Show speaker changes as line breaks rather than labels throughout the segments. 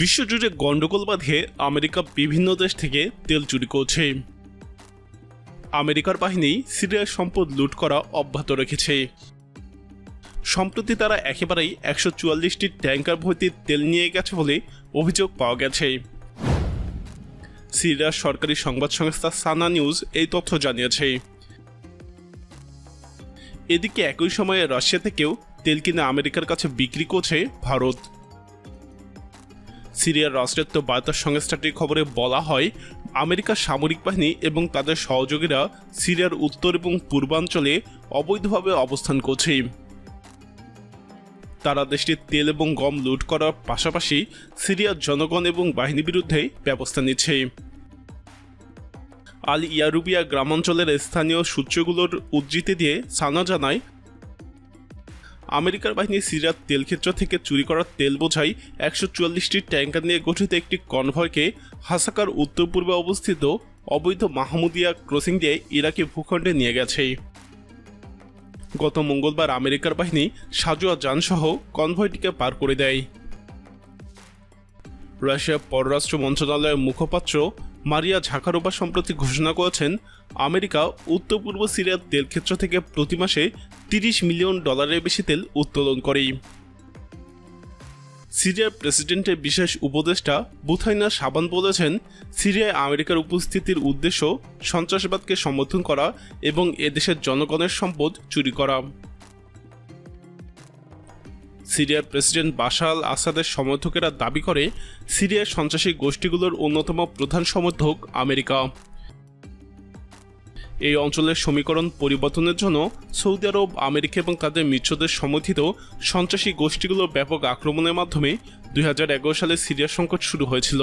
বিশ্বজুড়ে গণ্ডগোল বাঁধিয়ে আমেরিকা বিভিন্ন দেশ থেকে তেল চুরি করছে। আমেরিকার বাহিনী সিরিয়ার সম্পদ লুট করা অব্যাহত রেখেছে। সম্প্রতি তারা একেবারেই একশো চুয়াল্লিশটি ট্যাঙ্কার ভর্তি তেল নিয়ে গেছে বলে অভিযোগ পাওয়া গেছে। সিরিয়ার সরকারি সংবাদ সংস্থা সানা নিউজ এই তথ্য জানিয়েছে। এদিকে একই সময়ে রাশিয়া থেকেও তেল কিনে আমেরিকার কাছে বিক্রি করছে ভারত। সিরিয়ার রাষ্ট্রায়ত্ত বার্তা সংস্থাটির খবরে বলা হয় আমেরিকার সামরিক বাহিনী এবং তাদের সহযোগীরা সিরিয়ার উত্তর এবং পূর্বাঞ্চলে অবৈধভাবে অবস্থান করছে। তারা দেশটির তেল এবং গম লুট করার পাশাপাশি সিরিয়ার জনগণ এবং বাহিনী বিরুদ্ধে ব্যবস্থা নিচ্ছে। আল ইয়ারুবিয়া গ্রামাঞ্চলের স্থানীয় সূত্রগুলোর উদ্ধৃতি দিয়ে সানা জানায় আমেরিকার বাহিনী সিরিয়ার তেলক্ষেত্র থেকে চুরি করা তেল বোঝাই একশো চুয়াল্লিশটি ট্যাঙ্কার নিয়ে গঠিত একটি কনভয়কে হাসাকার উত্তর পূর্বে অবস্থিত অবৈধ মাহমুদিয়া ক্রসিং দিয়ে ইরাকি ভূখণ্ডে নিয়ে গেছে। গত মঙ্গলবার আমেরিকার বাহিনী সাজোয়া যানসহ কনভয়টিকে পার করে দেয়। রাশিয়ার পররাষ্ট্র মন্ত্রণালয়ের মুখপাত্র মারিয়া ঝাকারোবা সম্প্রতি ঘোষণা করেছেন, আমেরিকা উত্তর পূর্ব সিরিয়ার তেলক্ষেত্র থেকে প্রতি মাসে তিরিশ মিলিয়ন ডলারের বেশি তেল উত্তোলন করে। সিরিয়ার প্রেসিডেন্টের বিশেষ উপদেষ্টা বুথাইনা সাবান বলেছেন, সিরিয়ায় আমেরিকার উপস্থিতির উদ্দেশ্য সন্ত্রাসবাদকে সমর্থন করা এবং এদেশের জনগণের সম্পদ চুরি করা। সিরিয়ার প্রেসিডেন্ট বাশার আল আসাদের সমর্থকেরা দাবি করে, সিরিয়ার সন্ত্রাসী গোষ্ঠীগুলোর অন্যতম প্রধান সমর্থক আমেরিকা। এই অঞ্চলের সমীকরণ পরিবর্তনের জন্য সৌদি আরব, আমেরিকা এবং তাদের মিত্রদের সমর্থিত সন্ত্রাসী গোষ্ঠীগুলোর ব্যাপক আক্রমণের মাধ্যমে দুই হাজার এগারো সালে সিরিয়ার সংকট শুরু হয়েছিল।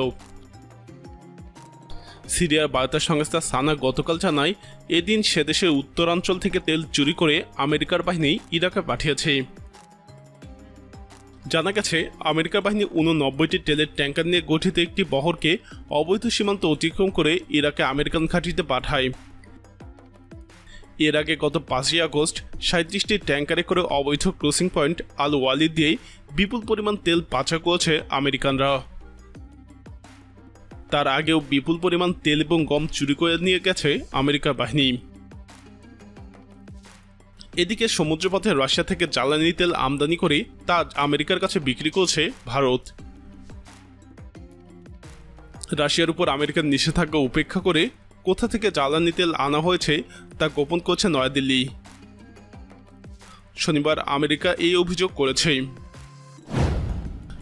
সিরিয়ার বার্তা সংস্থা সানা গতকাল জানায়, এদিন সে দেশের উত্তরাঞ্চল থেকে তেল চুরি করে আমেরিকার বাহিনী ইরাকে পাঠিয়েছে। জানা গেছে আমেরিকা বাহিনী উননব্বইটি তেলের ট্যাঙ্কার নিয়ে গঠিত একটি বহরকে অবৈধ সীমান্ত অতিক্রম করে ইরাকে আমেরিকান ঘাঁটিতে পাঠায়। এর আগে গত পাঁচই আগস্ট সাঁত্রিশটি ট্যাঙ্কারে করে অবৈধ ক্রসিং পয়েন্ট আল ওয়ালি দিয়ে বিপুল পরিমাণ তেল পাচার করেছে আমেরিকানরা। তার আগেও বিপুল পরিমাণ তেল এবং গম চুরি করে নিয়ে গেছে আমেরিকা বাহিনী। এদিকে সমুদ্রপথে রাশিয়া থেকে জ্বালানি তেল আমদানি করে তা আমেরিকার কাছে বিক্রি করছে ভারত। রাশিয়ার উপর আমেরিকার নিষেধাজ্ঞা উপেক্ষা করে কোথা থেকে জ্বালানি তেল আনা হয়েছে তা গোপন করছে নয়াদিল্লি। শনিবার আমেরিকা এই অভিযোগ করেছে।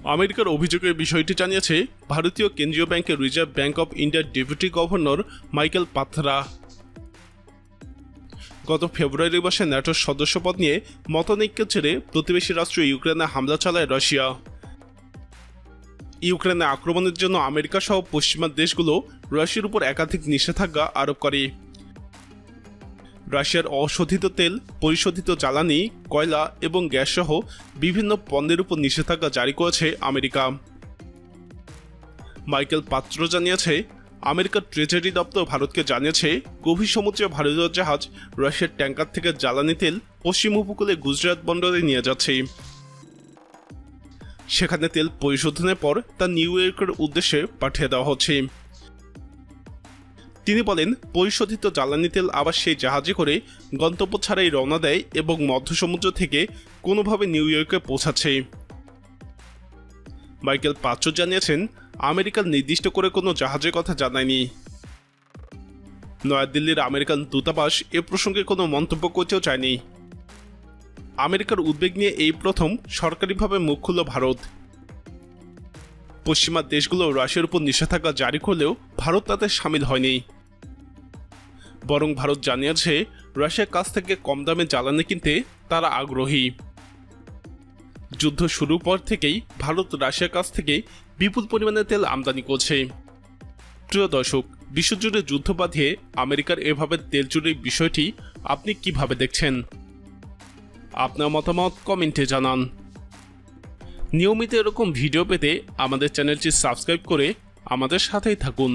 আমেরিকার অভিযোগের বিষয়টি জানিয়েছে ভারতীয় কেন্দ্রীয় ব্যাংকের রিজার্ভ ব্যাংক অফ ইন্ডিয়ার ডেপুটি গভর্নর মাইকেল পাথরা গত ফেব্রুয়ারি মাসে ন্যাটোর সদস্যপদ নিয়ে মতনৈক্য ছেড়ে প্রতিবেশী রাষ্ট্র ইউক্রেনে হামলা চালায় রাশিয়া। ইউক্রেনে আক্রমণের জন্য আমেরিকা সহ পশ্চিমা দেশগুলো রাশিয়ার উপর একাধিক নিষেধাজ্ঞা আরোপ করে। রাশিয়ার অশোধিত তেল, পরিশোধিত জ্বালানি, কয়লা এবং গ্যাস সহ বিভিন্ন পণ্যের উপর নিষেধাজ্ঞা জারি করেছে আমেরিকা। মাইকেল পাত্র জানিয়েছে আমেরিকার ট্রেজারি দপ্তর ভারতকে জানিয়েছে গভীর সমুদ্রে ভারতীয় জাহাজ রাশিয়ার ট্যাঙ্কার থেকে জ্বালানি তেল পশ্চিম উপকূলে গুজরাট বন্দরে নিয়ে যাচ্ছে। সেখানে তেল পরিশোধনের পর তা নিউ ইয়র্কের উদ্দেশ্যে পাঠিয়ে দেওয়া হচ্ছে। তিনি বলেন, পরিশোধিত জ্বালানি তেল আবার সেই জাহাজে করে গন্তব্য ছাড়াই রওনা দেয় এবং মধ্য সমুদ্র থেকে কোনোভাবে নিউ ইয়র্কে পৌঁছাচ্ছে। মাইকেল পাত্র জানিয়েছেন আমেরিকার নির্দিষ্ট করে কোনো জাহাজের কথা জানায়নি। নয়াদিল্লির আমেরিকান দূতাবাস এ প্রসঙ্গে কোনো মন্তব্য করতেও চায়নি। আমেরিকার উদ্বেগ নিয়ে এই প্রথম সরকারিভাবে মুখ খুলল ভারত। পশ্চিমা দেশগুলো রাশিয়ার উপর নিষেধাজ্ঞা জারি করলেও ভারত তাতে সামিল হয়নি। বরং ভারত জানিয়েছে, রাশিয়ার কাছ থেকে কম দামে জ্বালানি কিনতে তারা আগ্রহী। যুদ্ধ শুরুর পর থেকেই ভারত রাশিয়ার কাছ থেকে বিপুল পরিমাণে তেল আমদানি করছে। প্রিয় দর্শক, বিশ্বজুড়ে যুদ্ধ বাঁধিয়ে আমেরিকার এভাবে তেল চুরির বিষয়টি আপনি কীভাবে দেখছেন? আপনার মতামত কমেন্টে জানান। নিয়মিত এরকম ভিডিও পেতে আমাদের চ্যানেলটি সাবস্ক্রাইব করে আমাদের সাথেই থাকুন।